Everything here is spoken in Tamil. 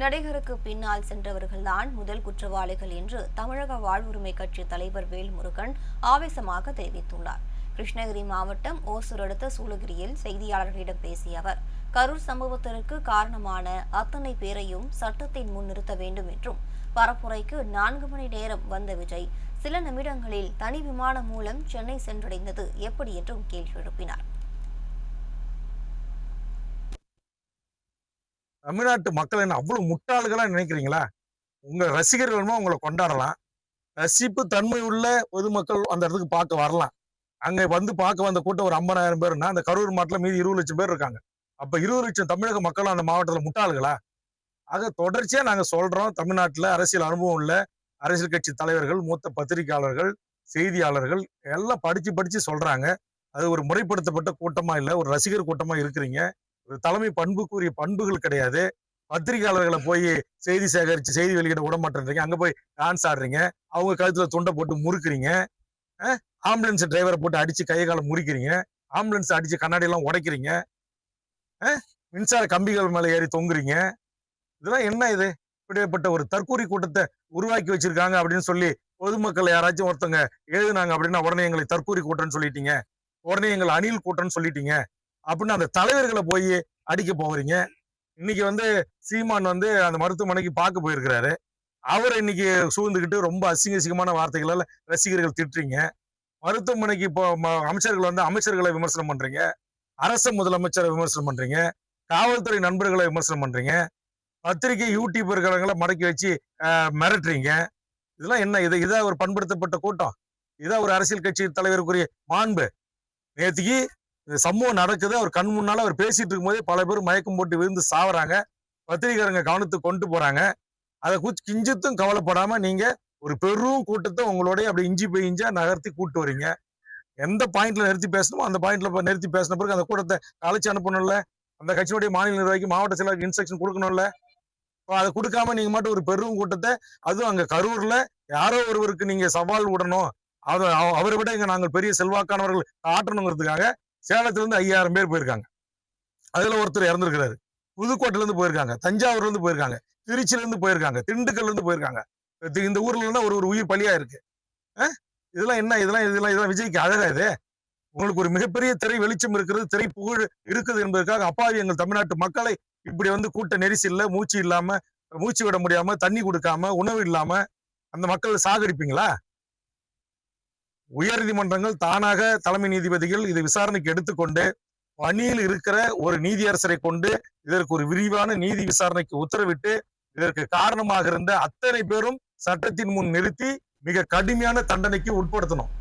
நடிகருக்கு பின்னால் சென்றவர்கள்தான் முதல் குற்றவாளிகள் என்று தமிழக வாழ்வுரிமை கட்சி தலைவர் வேல்முருகன் ஆவேசமாக தெரிவித்துள்ளார். கிருஷ்ணகிரி மாவட்டம் ஓசூர் அடுத்த சூளகிரியில் செய்தியாளர்களிடம் பேசிய அவர் கரூர் சம்பவத்திற்கு காரணமான அத்தனை பேரையும் சட்டத்தின் முன் நிறுத்த வேண்டும் என்றும் பரப்புரைக்கு நான்கு மணி நேரம் வந்த விஜய் சில நிமிடங்களில் தனி விமானம் மூலம் சென்னை சென்றடைந்தது எப்படி என்றும் கேள்வி எழுப்பினார். தமிழ்நாட்டு மக்கள் என்ன அவ்வளவு முட்டாள்களா நினைக்கிறீங்களா? உங்க ரசிகர்கள் வேணுமா உங்களை கொண்டாடலாம். ரசிப்பு தன்மை உள்ள பொதுமக்கள் அந்த இடத்துக்கு பார்க்க வரலாம். அங்க வந்து பார்க்க வந்த கூட்டம் ஒரு ஐம்பதாயிரம் பேர்னா அந்த கரூர் மாவட்டத்தில் மீதி இருபது லட்சம் பேர் இருக்காங்க. அப்ப இருபது லட்சம் தமிழக மக்களும் அந்த மாவட்டத்துல முட்டாளுகளா? ஆக தொடர்ச்சியா நாங்க சொல்றோம். தமிழ்நாட்டுல அரசியல் அனுபவம் உள்ள அரசியல் கட்சி தலைவர்கள் மூத்த பத்திரிகையாளர்கள் செய்தியாளர்கள் எல்லாம் படிச்சு படிச்சு சொல்றாங்க. அது ஒரு முறைப்படுத்தப்பட்ட கூட்டமா இல்ல ஒரு ரசிகர் கூட்டமா இருக்கிறீங்க. தலைமை பண்புக்குரிய பண்புகள் கிடையாது. பத்திரிகையாளர்களை போய் செய்தி சேகரித்து செய்தி வெளியிட விட மாட்டேன்றீங்க அங்கே போய் டான்ஸ் ஆடுறீங்க. அவங்க கழுத்துல துண்டை போட்டு முறுக்குறீங்க. ஆம்புலன்ஸ் டிரைவரை போட்டு அடிச்சு கை காலை முறிக்கிறீங்க. ஆம்புலன்ஸ் அடிச்சு கண்ணாடியெல்லாம் உடைக்கிறீங்க. மின்சார கம்பிகள் மேலே ஏறி தொங்குறீங்க. இதெல்லாம் என்ன இது? இப்படிப்பட்ட ஒரு தற்கூரி கூட்டத்தை உருவாக்கி வச்சிருக்காங்க அப்படின்னு சொல்லி பொதுமக்கள் யாராச்சும் ஒருத்தங்க எழுதுனாங்க அப்படின்னா உடனே எங்களை தற்கூரி கூட்டம்னு சொல்லிட்டீங்க. உடனே எங்களை அணில் கூட்டம்னு சொல்லிட்டீங்க. அப்படின்னு அந்த தலைவர்களை போய் அடிக்க போகிறீங்க இன்னைக்கு வந்து சீமான் வந்து அந்த மருத்துவமனைக்கு பார்க்க போயிருக்கிறாரு. அவரை இன்னைக்கு சூழ்ந்துக்கிட்டு ரொம்ப அசிங்க அசிங்கமான வார்த்தைகளால் ரசிகர்கள் திட்டுறீங்க. மருத்துவமனைக்கு இப்போ அமைச்சர்கள் வந்து அமைச்சர்களை விமர்சனம் பண்றீங்க. அரச முதலமைச்சரை விமர்சனம் பண்றீங்க. காவல்துறை நண்பர்களை விமர்சனம் பண்றீங்க. பத்திரிகை யூடியூபர்களை மடக்கி வச்சு மிரட்டுறீங்க. இதெல்லாம் என்ன? இது இதான் ஒரு பண்படுத்தப்பட்ட கூட்டம். இதான் ஒரு அரசியல் கட்சி தலைவருக்குரிய மாண்பு. நேற்றுக்கு இந்த சம்பவம் நடக்குது. அவர் கண் முன்னால அவர் பேசிட்டு இருக்கும்போதே பல பேர் மயக்கம் போட்டு விழுந்து சாவறாங்க. பத்திரிகையாளங்க கவனத்துக்கு கொண்டு போறாங்க. அதை குச் கிஞ்சித்தும் கவலைப்படாம நீங்க ஒரு பெரும் கூட்டத்தை உங்களோடய அப்படி இஞ்சி போய் இஞ்சா நகர்த்தி கூட்டு வரீங்க. எந்த பாயிண்ட்ல நிறுத்தி பேசணுமோ அந்த பாயிண்ட்ல நிறுத்தி பேசின பிறகு அந்த கூட்டத்தை கலைச்சு அனுப்பணும்ல? அந்த கட்சியினுடைய மாநில நிர்வாகிக்கு மாவட்ட செயலாளருக்கு இன்ஸ்ட்ரக்ஷன் கொடுக்கணும்ல? இப்போ அதை கொடுக்காம நீங்க மட்டும் ஒரு பெரும் கூட்டத்தை அதுவும் அங்க கரூர்ல யாரோ ஒருவருக்கு நீங்க சவால் விடணும். அதை அவ- அவரை விட இங்க நாங்கள் பெரிய செல்வாக்கானவர்கள் காட்டணுங்கிறதுக்காக சேலத்துல இருந்து ஐயாயிரம் பேர் போயிருக்காங்க. அதுல ஒருத்தர் இறந்துருக்கிறாரு. புதுக்கோட்டையில இருந்து போயிருக்காங்க. தஞ்சாவூர்ல இருந்து போயிருக்காங்க. திருச்சியிலேருந்து போயிருக்காங்க. திண்டுக்கல்ல இருந்து போயிருக்காங்க. இந்த ஊர்ல இருந்தா ஒரு ஒரு உயிர் பலியாக இருக்கு. இதெல்லாம் என்ன? இதெல்லாம் இதெல்லாம் இதெல்லாம் விஜய்க்கு அழகா இது? உங்களுக்கு ஒரு மிகப்பெரிய திரை வெளிச்சம் இருக்கிறது திரை புகழ் இருக்குது என்பதற்காக அப்பாவி எங்கள் தமிழ்நாட்டு மக்களை இப்படி வந்து கூட்ட நெரிசல்ல மூச்சு இல்லாம மூச்சு விட முடியாம தண்ணி கொடுக்காம உணவு இல்லாம அந்த மக்கள் சாகடிப்பீங்களா? உயர்நீதிமன்றங்கள் தானாக தலைமை நீதிபதிகள் இது விசாரணைக்கு எடுத்துக்கொண்டு பணியில் இருக்கிற ஒரு நீதியரசரை கொண்டு இதற்கு ஒரு விரிவான நீதி விசாரணைக்கு உத்தரவிட்டு இதற்கு காரணமாக இருந்த அத்தனை பேரும் சட்டத்தின் முன் நிறுத்தி மிக கடுமையான தண்டனைக்கு உட்படுத்தணும்.